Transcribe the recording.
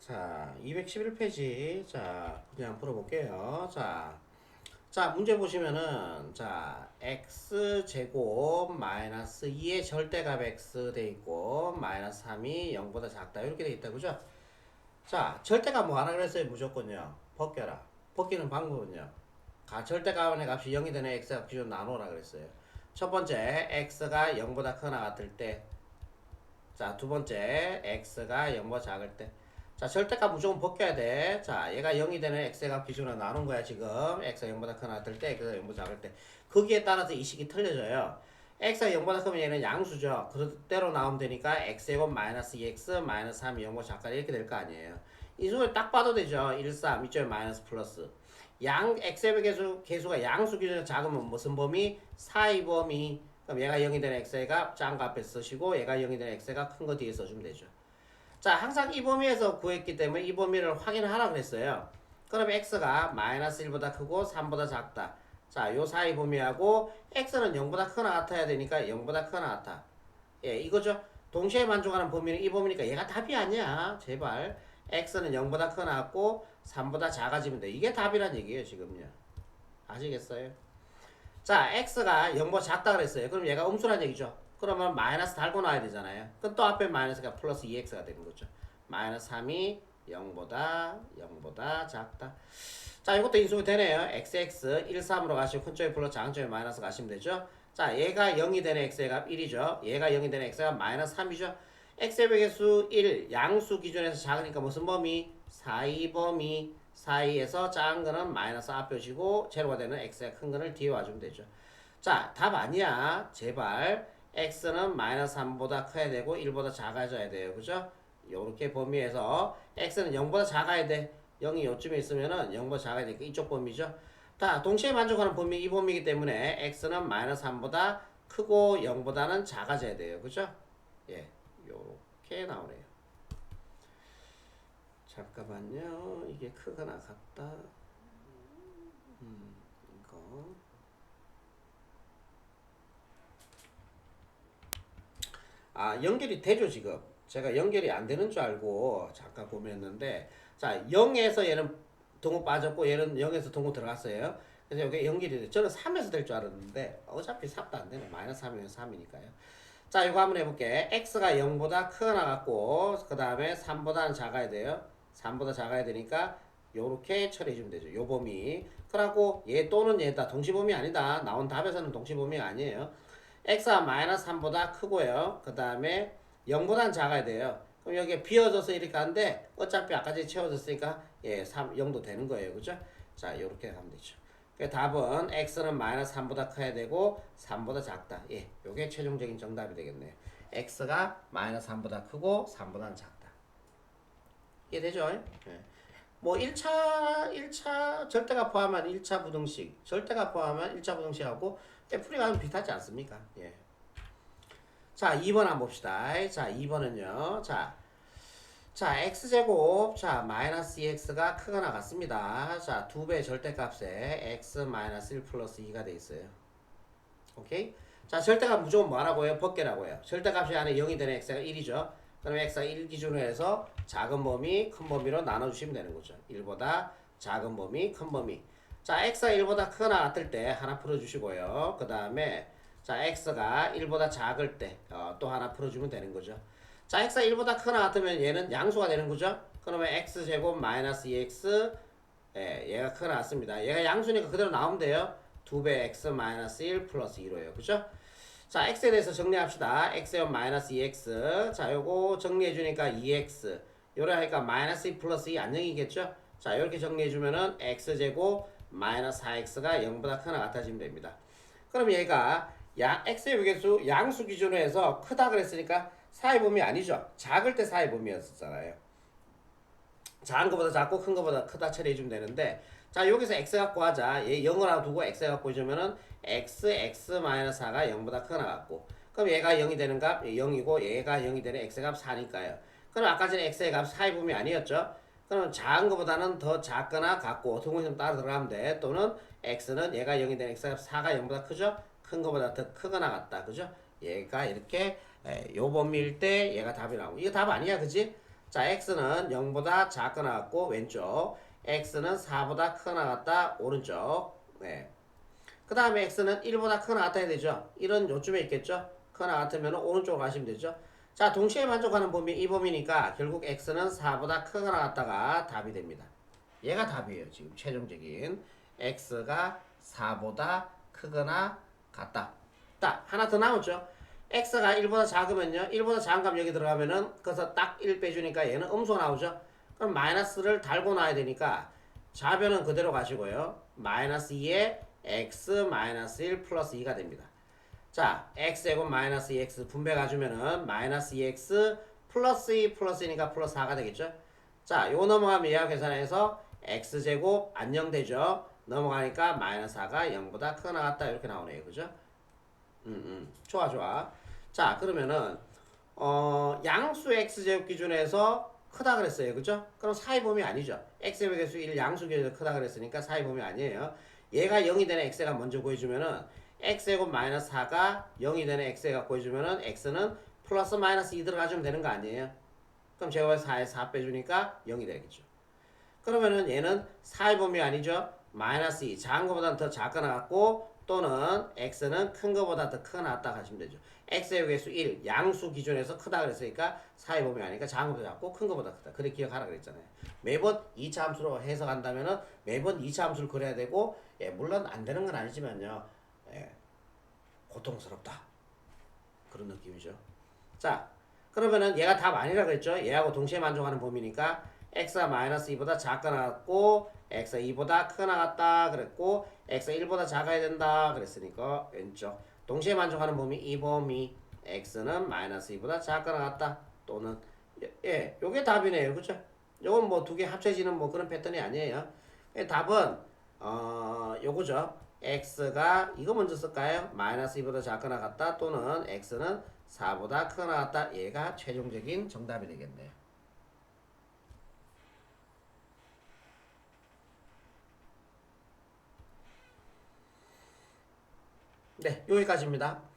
자, 211페이지. 자, 그냥 풀어볼게요. 자, 자, 문제 보시면은, 자, x 제곱 마이너스 2의 절대값 x 돼 있고, 마이너스 3이 0보다 작다. 이렇게 돼 있다. 그죠? 자, 절대값 뭐 하라 그랬어요? 무조건요. 벗겨라. 벗기는 방법은요. 가, 절대값의 값이 0이 되는 x값 기준 나누라 그랬어요. 첫 번째, x가 0보다 크거나 같을 때. 자, 두 번째, x가 0보다 작을 때. 자, 절대값 무조건 벗겨야 돼. 자, 얘가 0이 되는 x값 기준으로 나눈 거야, 지금. x가 0보다 크거나 같을 때, x가 0보다 작을 때. 거기에 따라서 이 식이 틀려져요. x가 0보다 크면 얘는 양수죠. 그대로 나오면 되니까 x제곱 마이너스 2x 마이너스 3이 0보다 작다 이렇게 될 거 아니에요. 이 수를 딱 봐도 되죠. 1, 3, 이쪽에 마이너스 플러스. 양, x의 개수, 개수가 양수 기준에서 작으면 무슨 범위? 4의 범위. 그럼 얘가 0이 되는 x가 작은 거 앞에 쓰시고 얘가 0이 되는 x가 큰 거 뒤에 써주면 되죠. 자, 항상 이 범위에서 구했기 때문에 이 범위를 확인하라 그랬어요. 그러면 x가 마이너스 1보다 크고 3보다 작다. 자, 요 사이 범위하고 x는 0보다 크거나 같아야 되니까 0보다 크거나 같아. 예, 이거죠. 동시에 만족하는 범위는 이 범위니까 얘가 답이 아니야. 제발. x는 0보다 크거나 같고 3보다 작아지면 돼. 이게 답이란 얘기예요, 지금요. 아시겠어요? 자, x가 0보다 작다 그랬어요. 그럼 얘가 음수란 얘기죠. 그러면 마이너스 달고 나와야 되잖아요. 그럼 또 앞에 마이너스가 플러스 2x가 되는 거죠. 마이너스 3이 0보다 0보다 작다. 자, 이것도 인수가 되네요. xx 1, 3으로 가시고 큰 쪽에 플러스 작은 쪽에 마이너스 가시면 되죠. 자, 얘가 0이 되는 x의 값 1이죠. 얘가 0이 되는 x가 마이너스 3이죠. x의 배개수 1, 양수 기준에서 작으니까 무슨 범위? 4이 범위. 사이에서 작은 거는 마이너스 앞 표시고 제로가 되는 x가 큰 거를 뒤에 와주면 되죠. 자, 답 아니야. 제발. x는 마이너스 3보다 커야 되고 1보다 작아져야 돼요. 그죠? 요렇게 범위에서 x는 0보다 작아야 돼. 0이 요쯤에 있으면은 0보다 작아야 되니까 이쪽 범위죠. 자, 동시에 만족하는 범위 이 범위이기 때문에 x는 마이너스 3보다 크고 0보다는 작아져야 돼요. 그죠? 예. 요렇게 나오네요. 잠깐만요. 이게 크거나 같다. 음, 이거. 아, 연결이 되죠, 지금. 제가 연결이 안 되는 줄 알고 잠깐 고민했는데, 자, 0에서 얘는 동호 빠졌고, 얘는 0에서 동호 들어갔어요. 그래서 여기 연결이 돼. 저는 3에서 될 줄 알았는데, 어차피 3도 안 되네. 마이너스 3이면 3이니까요. 자, 이거 한번 해볼게. x가 0보다 크거나 같고, 그 다음에 3보다는 작아야 돼요. 3보다 작아야 되니까, 요렇게 처리해주면 되죠. 요 범위. 그러고 얘 또는 얘다 동시범위 아니다. 나온 답에서는 동시범위가 아니에요. x가 마이너스 3보다 크고요. 그 다음에 0보다는 작아야 돼요. 그럼 여기에 비어져서 이렇게 하는데 어차피 아까 전에 채워졌으니까 예, 3, 0도 되는 거예요. 그죠? 자, 이렇게 하면 되죠. 그 답은 x는 마이너스 3보다 커야 되고 3보다 작다. 예, 요게 최종적인 정답이 되겠네요. x가 마이너스 3보다 크고 3보다는 작다. 이해되죠? 예. 뭐 1차 1차 절대가 포함한 1차 부등식, 절대가 포함한 1차 부등식하고 풀이가 좀 비슷하지 않습니까? 예. 자, 2번 한번 봅시다. 자, 2번은요. 자, 자, x제곱, 자, 마이너스 2x가 크거나 같습니다. 자, 두 배 절대값에 x 마이너스 1 플러스 2가 돼 있어요. 오케이? 자, 절대값 무조건 뭐라고 해요? 벗개라고 해요. 절대값이 안에 0이 되는 x가 1이죠. 그럼 x가 1 기준으로 해서 작은 범위, 큰 범위로 나눠주시면 되는 거죠. 1보다 작은 범위, 큰 범위. 자, x가 1보다 크거나 같을 때 하나 풀어주시고요. 그 다음에 자, x가 1보다 작을 때또 하나 풀어주면 되는 거죠. 자, x가 1보다 크거나 같으면 얘는 양수가 되는 거죠. 그러면 x제곱 마이너스 2x 예, 얘가 크거나 같습니다. 얘가 양수니까 그대로 나오면 돼요. 2배 x 마이너스 1 플러스 2로요. 그죠? 자, x에 대해서 정리합시다. x제곱 마이너스 2x 자, 요거 정리해주니까 2x 요래 하니까 마이너스 2 플러스 2 안녕이겠죠? 자, 이렇게 정리해주면은 x제곱 마이너스 4x가 0보다 크거나 같아지면 됩니다. 그럼 얘가 야, x의 무게수 양수 기준으로 해서 크다 그랬으니까 사의 범위 아니죠. 작을 때 사의 범위였었잖아요. 작은 것보다 작고 큰 것보다 크다 처리해주면 되는데 자 여기서 x 갖고 하자. 얘 0을 하나 두고 x 갖고 해주면은 x, x 4가 0보다 크거나 같고 그럼 얘가 0이 되는 값 0이고 얘가 0이 되는 x 값 4니까요. 그럼 아까 전에 x의 값 4의 범위 아니었죠? 그럼 작은 것보다는 더 작거나 같고 동물성 따라 들어가면 돼. 또는 x는 얘가 0이 되는 x 값 4가 0보다 크죠? 큰 것보다 더 크거나 같다. 그죠? 얘가 이렇게 에, 요 범위일 때 얘가 답이 나오고 이거 답 아니야. 그지? 자, x는 0보다 작거나 같고 왼쪽. X는 4보다 크거나 같다 오른쪽. 네. 그 다음에 x는 1보다 크거나 같아야 되죠. 1은 요쯤에 있겠죠. 크거나 같으면 오른쪽으로 가시면 되죠. 자, 동시에 만족하는 범위 이 범위니까 결국 x는 4보다 크거나 같다가 답이 됩니다. 얘가 답이에요. 지금 최종적인 x가 4보다 크거나 같다. 딱 하나 더 남았죠. x가 1보다 작으면요. 1보다 작은 값 여기 들어가면은 그래서 딱 1 빼주니까 얘는 음수가 나오죠. 그럼 마이너스를 달고 놔야 되니까 좌변은 그대로 가시고요. 마이너스 2에 x 마이너스 1 플러스 2가 됩니다. 자, x제곱 마이너스 2x 분배 가주면은 마이너스 2x 플러스 2 플러스 2니까 플러스 4가 되겠죠. 자, 요 넘어가면 예약 계산해서 x제곱 안녕 되죠. 넘어가니까 마이너스 4가 0보다 크거나 같다 이렇게 나오네요. 그죠? 음, 음. 좋아, 좋아. 자, 그러면은 어, 양수 x제곱 기준에서 크다 그랬어요. 그죠? 그럼 사이범위 아니죠. x제곱 개수 1 양수 기준에서 크다 그랬으니까 사이범위 아니에요. 얘가 0이 되는 x가 먼저 구해주면은 x제곱 마이너스 4가 0이 되는 x가 구해주면은 x는 플러스 마이너스 2 들어가주면 되는 거 아니에요? 그럼 제곱해서 4에 4 빼주니까 0이 되겠죠. 그러면은 얘는 사의 범위 아니죠? 마이너스 2 작은 것보다는 더 작거나 같고 또는 x는 큰 것보다 더 크거나 같다 하시면 되죠. x의 개수 1 양수 기준에서 크다 그랬으니까 사의 범위 아니니까 작은 것보다 작고 큰 것보다 크다. 그렇게 기억하라 그랬잖아요. 매번 2차 함수로 해석한다면 은 매번 2차 함수를 그려야 되고 예, 물론 안 되는 건 아니지만요. 예, 고통스럽다. 그런 느낌이죠. 자, 그러면은 얘가 답 아니라 그랬죠. 얘하고 동시에 만족하는 범위니까 x가 마이너스 2보다 작거나 같고 x가 2보다 크거나 같다 그랬고 x가 1보다 작아야 된다 그랬으니까 왼쪽. 동시에 만족하는 범위 이 범위 x는 마이너스 2보다 작거나 같다 또는 예, 예 요게 답이네요. 그죠 요건 뭐 두 개 합쳐지는 뭐 그런 패턴이 아니에요. 예, 답은 어 요거죠. x가 이거 먼저 쓸까요? 마이너스 2보다 작거나 같다 또는 x는 4보다 크거나 같다. 얘가 최종적인 정답이 되겠네요 네, 여기까지입니다.